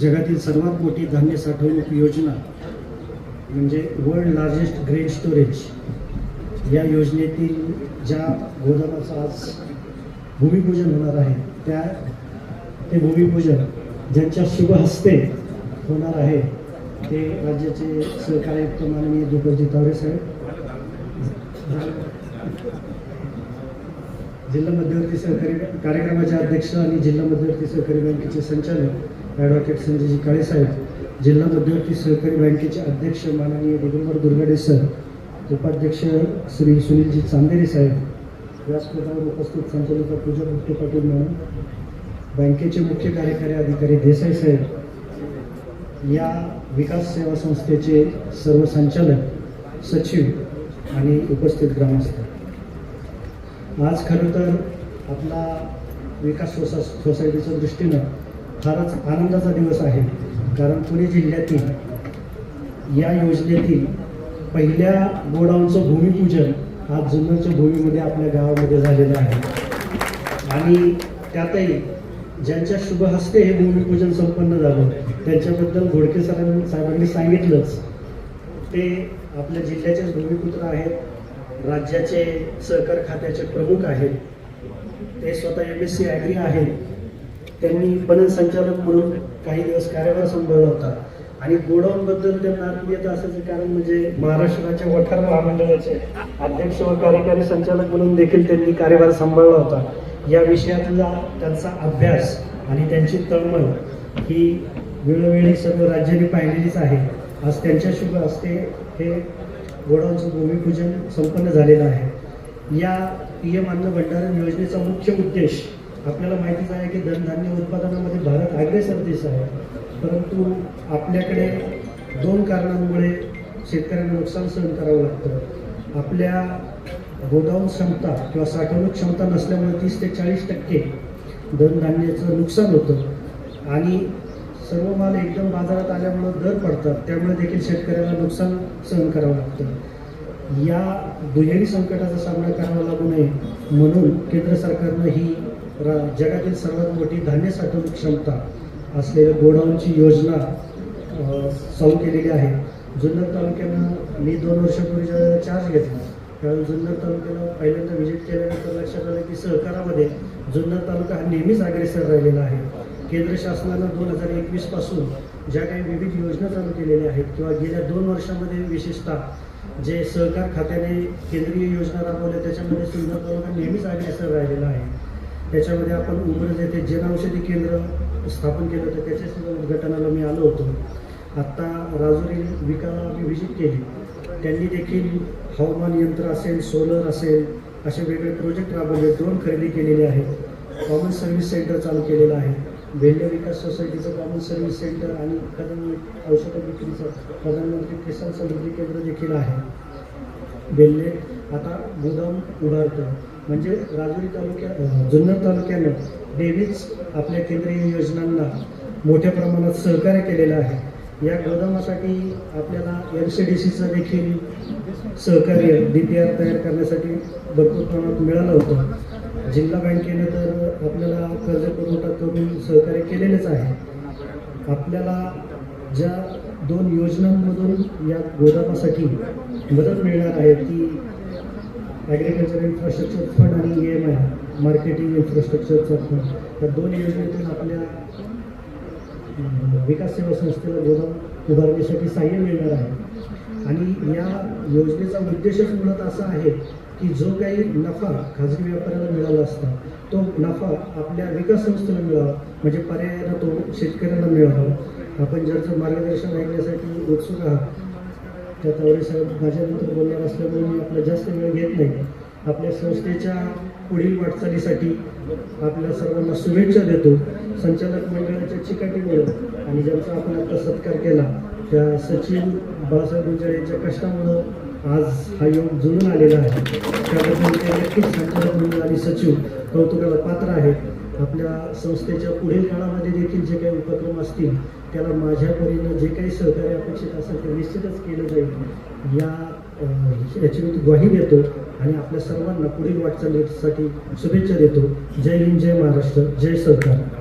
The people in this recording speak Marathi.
जगातील सर्वात मोठी धान्य साठवणूक योजना म्हणजे वर्ल्ड लार्जेस्ट ग्रेन स्टोरेज या योजनेतील ज्या गोदामाचं आज भूमिपूजन होणार आहे त्या ते भूमिपूजन ज्यांच्या शुभ हस्ते होणार आहे ते राज्याचे सहकारी आयुक्त माननीय दुपरजी तावरे साहेब जिल्हा मध्यवर्ती सहकारी कार्यक्रमाचे अध्यक्ष आणि जिल्हा मध्यवर्ती सहकारी बँकेचे संचालक ॲडव्होकेट संजयजी काळे साहेब जिल्हा मध्यवर्ती सहकारी बँकेचे अध्यक्ष माननीय दिगंबर दुर्गाडे सर उपाध्यक्ष श्री सुनीलजी चांदेरे साहेब व्यासपीठावर उपस्थित संचालिका पूजा गुप्ते पाटील म्हणून बँकेचे मुख्य कार्यकारी अधिकारी देसाई साहेब या विकास सेवा संस्थेचे सर्व संचालक सचिव आणि उपस्थित ग्रामस्थ. आज खरं तर आपला विकास सोसा सोसायटीच्या दृष्टीनं फारच आनंदाचा दिवस आहे. कारण पुणे जिल्ह्यातील या योजनेतील पहिल्या गोडाऊनचं भूमिपूजन आज जुन्नरच्या भूमीमध्ये आपल्या गावामध्ये झालेलं आहे. आणि त्यातही ज्यांच्या शुभ हस्ते हे भूमिपूजन संपन्न झालं त्यांच्याबद्दल घोडके सरांनी साहेबांनी सांगितलंच. ते आपल्या जिल्ह्याचेच भूमिपुत्र आहेत राज्याचे सहकार खात्याचे प्रमुख आहेत. ते स्वतः एम एस सी ॲग्री आहेत. त्यांनी पणन संचालक म्हणून काही दिवस कार्यभार सांभाळला होता. आणि गोडाऊनबद्दल त्यांना आत्मीयत असायचं कारण म्हणजे महाराष्ट्राच्या वठार महामंडळाचे अध्यक्ष व कार्यकारी संचालक म्हणून देखील त्यांनी कार्यभार सांभाळला होता. या विषयातला त्यांचा अभ्यास आणि त्यांची तळमळ ही वेळोवेळी सर्व राज्यांनी पाहिलेलीच आहे. आज त्यांच्या शुभ हस्ते हे गोडाऊनचं भूमिपूजन संपन्न झालेलं आहे. या पी एम अन्न भंडारण योजनेचा मुख्य उद्देश आपल्याला माहितीच आहे की धनधान्य उत्पादनामध्ये भारत अग्रेसर देश आहे. परंतु आपल्याकडे दोन कारणांमुळे शेतकऱ्यांना नुकसान सहन करावं लागतं. आपल्या गोडाऊन क्षमता किंवा साठवणूक क्षमता नसल्यामुळे तीस ते चाळीस टक्के धनधान्याचं नुकसान होतं. आणि सर्व माल एकदम बाजारात आल्यामुळं दर पडतात. त्यामुळे देखील शेतकऱ्याला नुकसान सहन करावं लागतं. या दुहेरी संकटाचा सामना करावा लागू नये म्हणून केंद्र सरकारनं ही रा जगातील सर्वात मोठी धान्य साठवणूक क्षमता असलेल्या गोडाऊनची योजना चालू केलेली आहे. जुन्नर तालुक्यानं मी दोन वर्षापूर्वी ज्या चार्ज घेतला. त्यावेळी जुन्नर तालुक्याला पहिल्यांदा व्हिजिट केल्यानंतर लक्षात आलं की सहकारामध्ये जुन्नर तालुका हा नेहमीच अग्रेसर राहिलेला आहे. केंद्र शासनानं दोन हजार एकवीसपासून ज्या काही विविध योजना चालू केलेल्या आहेत किंवा गेल्या दोन वर्षामध्ये विशेषतः जे सहकार खात्याने केंद्रीय योजना राबवल्या त्याच्यामध्ये जुन्नर तालुका नेहमीच अग्रेसर राहिलेला आहे. त्याच्यामध्ये आपण उमरज येथे जनऔषधी केंद्र स्थापन केलं होतं त्याच्या उद्घाटनाला मी आलो होतो. आत्ता राजुरी विकाला आम्ही व्हिजिट केली. त्यांनी देखील हवामान यंत्र असेल सोलर असेल असे वेगळे प्रोजेक्ट राबवले. ड्रोन खरेदी केलेले आहेत. कॉमन सर्व्हिस सेंटर चालू केलेलं आहे. बेल्ले विकास सोसायटीचं कॉमन सर्व्हिस सेंटर आणि खरं औषधं विक्रीचं प्रधानमंत्री किसान समृद्धी केंद्र देखील आहे. बेल्ले आता गोदाम उभारतं. म्हणजे राजुरी तालुक्या जुन्नर तालुक्यानं नेहमीच आपल्या केंद्रीय योजनांना मोठ्या प्रमाणात सहकार्य केलेलं आहे. या गोदामासाठी आपल्याला एम सी डी सीचं देखील सहकार्य डी पी आर तयार करण्यासाठी भरपूर प्रमाणात मिळालं होतं. जिल्हा बँकेने तर आपल्याला कर्ज पुरवठा करून सहकार्य केलेलंच आहे. आपल्याला ज्या दोन योजनांमधून या गोदामासाठी मदत मिळणार आहे ती ॲग्रिकल्चर इन्फ्रास्ट्रक्चर फंड आणि ई एम आय मार्केटिंग इन्फ्रास्ट्रक्चरचा फंड या दोन योजनेतून आपल्या विकास सेवा संस्थेला गोदाम उभारण्यासाठी सहाय्य मिळणार आहे. आणि या योजनेचा उद्देशच मुळात असा आहे की जो काही नफा खाजगी व्यापाऱ्याला मिळाला असता तो नफा आपल्या विकास संस्थेला मिळावा. म्हणजे पर्यायानं तो शेतकऱ्यांना मिळावा. आपण ज्याचं मार्गदर्शन ऐकण्यासाठी उत्सुक आहात त्या तावरे साहेब माझ्यानंतर बोलणार असल्यामुळे मी आपला जास्त वेळ घेत नाही. आपल्या संस्थेच्या पुढील वाटचालीसाठी आपल्या सर्वांना शुभेच्छा देतो. संचालक मंडळाच्या चिकाटीमुळं आणि ज्यांचा आपण आता सत्कार केला त्या सचिन बाळासाहेब गुंजाळ यांच्या कष्टामुळं आज हा योग जुळून आलेला आहे. त्याबद्दल ते नक्कीच संचालक मंडळ आणि सचिव कौतुकाला पात्र आहेत. आपल्या संस्थेच्या पुढील काळामध्ये देखील जे काही उपक्रम असतील त्याला माझ्या परीनं जे काही सहकार्य अपेक्षित असेल ते निश्चितच केलं जाईल. या याची मी ग्वाही देतो आणि आपल्या सर्वांना पुढील वाटचालीसाठी शुभेच्छा देतो. जय हिंद जय महाराष्ट्र जय सरकार.